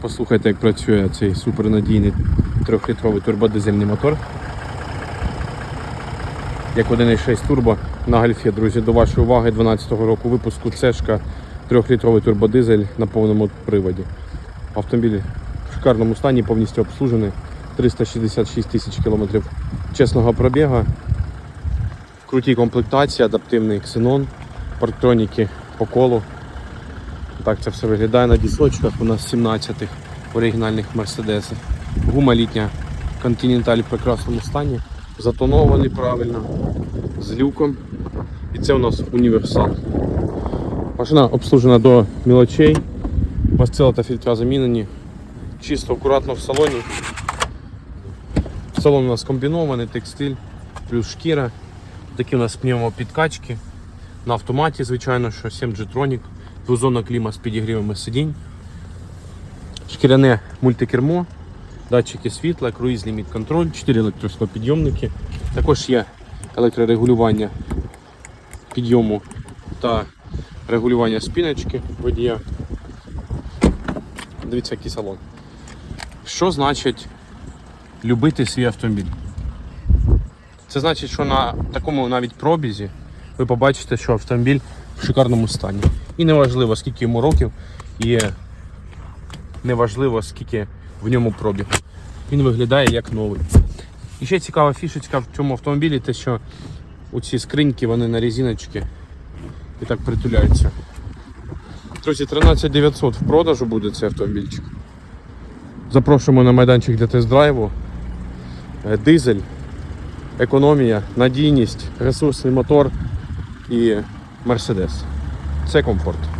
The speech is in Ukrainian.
Послухайте, як працює цей супернадійний трьохлітровий турбодизельний мотор. Як 1.6 турбо на гольфі, друзі, до вашої уваги 12-го року випуску цешка трьохлітровий турбодизель на повному приводі. Автомобіль в шикарному стані, повністю обслужений. 366 тисяч кілометрів чесного пробігу. В крутій комплектації, адаптивний ксенон, парктроніки по колу. Так це все виглядає на дісочках. У нас 17-х оригінальних мерседесів. Гума літня Continental в прекрасному стані. Затонований правильно, з люком. І це у нас універсал. Машина обслужена до мілочей. Мастила та фільтра замінені. Чисто, акуратно в салоні. Салон у нас комбінований, текстиль, плюс шкіра. Такі у нас пневмопідкачки. На автоматі, звичайно, що 7 G-Tronic, двозонна кліма з підігрівами сидінь, шкіряне мультикермо, датчики світла, круїз ліміт контроль, 4 електросклопідйомники. Також є електрорегулювання підйому та регулювання спіночки водія. Дивіться, який салон. Що значить любити свій автомобіль? Це значить, що на такому навіть пробізі ви побачите, що автомобіль в шикарному стані. І неважливо, скільки йому років, і неважливо, скільки в ньому пробігу. Він виглядає як новий. І ще цікава фішечка в цьому автомобілі, те, що ці скриньки вони на резиночки і так притуляються. Друзі, 13 900 в продажу буде цей автомобільчик. Запрошуємо на майданчик для тест-драйву. Е, Дизель економія, надійність, ресурсний мотор і Мерседес. Це комфорт.